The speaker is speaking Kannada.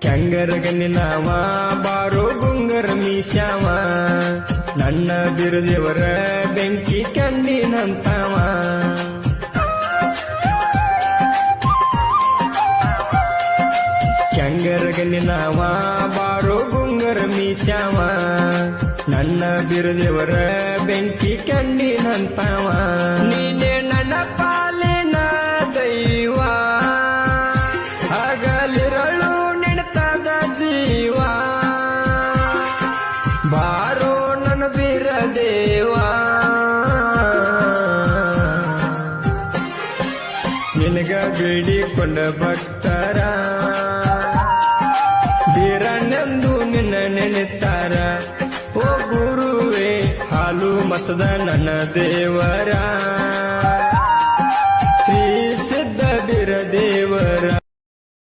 ಕೆಂಗರಗನಿನವ ಬಾರೋ ಗುಂಗರ ಮೀಸ್ಯಾವ. ನನ್ನ ಬಿರುದೇವರ ಬೆಂಕಿ ಕಂಡಿನಂತವ ಕೆಂಗರಗನಿನವ ಬಾರೋ ಗುಂಗರ ಮೀಸ್ಯಾವ. ನನ್ನ ಬಿರುದೇವರ ಬೆಂಕಿ ಕಂಡಿನಂತವ ಬೀರ ದೇವಾ. ನಿನಗ ಬೇಡಿಕೊಂಡ ಭಕ್ತರ. ಬೀರನೆಂದು ನಿನ್ನ ನೆನೆತಾರ. ಓ ಗುರುವೇ, ಹಾಲು ಮತದ ನನ್ನ ದೇವರ. ಶ್ರೀ ಸಿದ್ಧ ಬೀರ ದೇವರ.